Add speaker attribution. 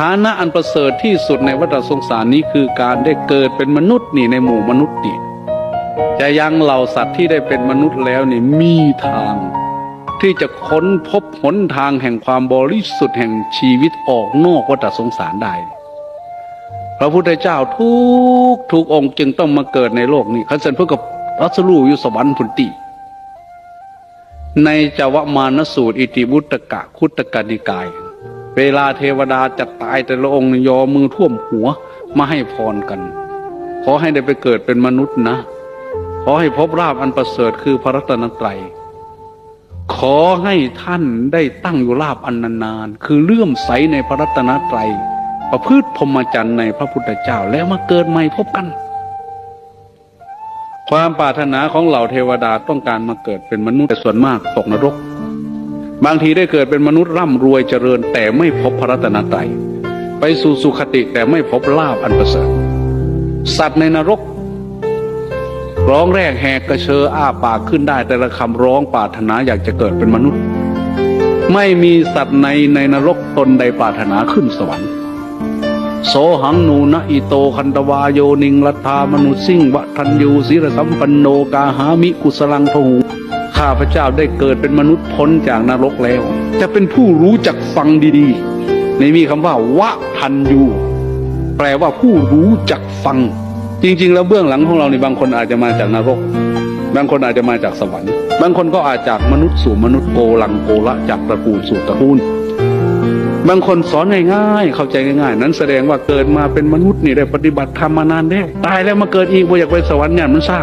Speaker 1: ฐานะอันประเสริฐที่สุดในวัฏสงสารนี้คือการได้เกิดเป็นมนุษย์นี่ในหมู่มนุษย์นี่จะยังเหล่าสัตว์ที่ได้เป็นมนุษย์แล้วนี่มีทาง ที่จะค้นพบหนทางแห่งความบริสุทธิ์แห่งชีวิตออกนอกวัฏสงสารได้พระพุทธเจ้าทุกทุกองค์จึงต้องมาเกิดในโลกนี้ขันเซนเพื่อกับรัสลูอยู่สวรรค์พุนติ ในจวมานสูตร อิติวุตกะคุตกนิกาย เวลาเทวดาจะตายแต่ละองค์ยอมือท่วมหัวมาให้พรกัน ขอให้ได้ไปเกิดเป็นมนุษย์นะ ขอให้พบราบอันประเสริฐคือพระรัตนตรัย ขอให้ท่านได้ตั้งอยู่ราบอันนานๆคือเลื่อมใสในพระรัตนตรัย ประพฤติพรหมจรรย์ในพระพุทธเจ้าแล้วมาเกิดใหม่พบกัน ความปรารถนาของเหล่าเทวดาต้องการมาเกิดเป็นมนุษย์แต่ส่วนมากตกนรก บางทีได้เกิดเป็นมนุษย์ร่ำรวยเจริญ แต่ไม่พบพระรัตนตรัยไปสู่สุคติแต่ไม่พบลาบอันประเสริฐสัตว์ในนรก ร้องแรกแหกกระเชออ้าปากขึ้นได้ แต่ละคำร้องปรารถนาอยากจะเกิดเป็นมนุษย์ ไม่มีสัตว์ในในนรกตนใดปรารถนาขึ้นสวรรค์โสหังนูนะอิโตคันตวาโยนิงรัฐามนุสิงวะทันยูศิรสัมปันโนกาหามิกุสลังพหู ข้าพเจ้าได้เกิดเป็นมนุษย์พ้นจากนรกแล้ว จะเป็นผู้รู้จักฟังดีๆ ในมีคำว่าวะทันยูแปลว่าผู้รู้จักฟัง จริง ๆ แล้วเบื้องหลังของเราในบางคนอาจจะมาจากนรก บางคนอาจจะมาจากสวรรค์ บางคนก็อาจจากมนุษย์สู่มนุษย์โกลังโกละจากตระกูลสู่ตระกูลบางคนสอนง่ายๆ เข้าใจง่ายๆ นั้นแสดงว่าเกิดมาเป็นมนุษย์นี่ได้ปฏิบัติธรรมมานานแล้ว ตายแล้วมาเกิดอีกบ่อยากไปสวรรค์เนี่ยมันซ่า